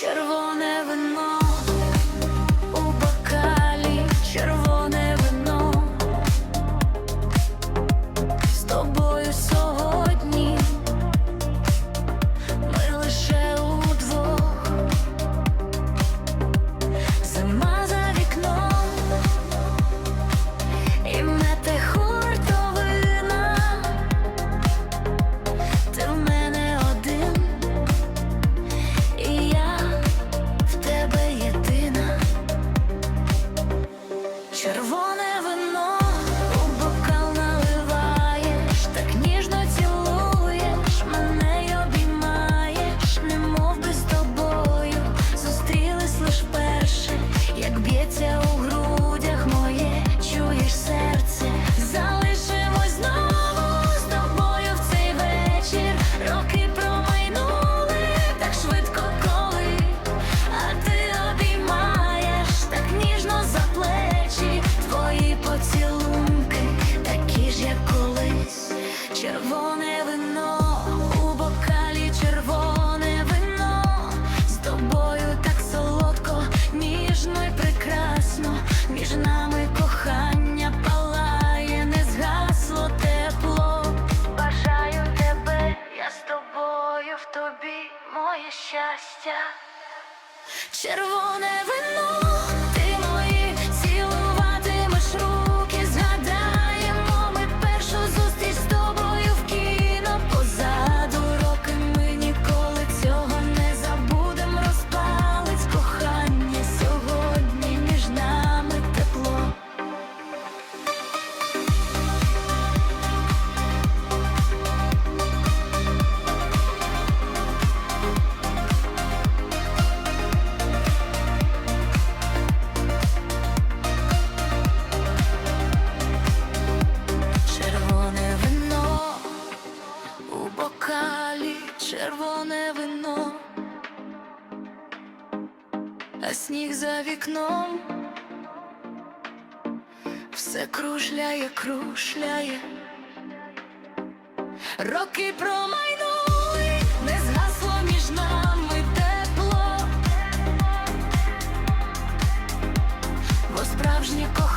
червоне вино у бокалі, червоне вино. З Червоне вино червоне вино у бокалі, червоне вино з тобою так солодко, ніжно й прекрасно, між нами кохання палає, не згасло тепло. Бажаю тебе, я з тобою в тобі, моє щастя. Червоне вино, а сніг за вікном. Все кружляє, кружляє, роки промайнули, не згасло між нами тепло, бо справжнє кохання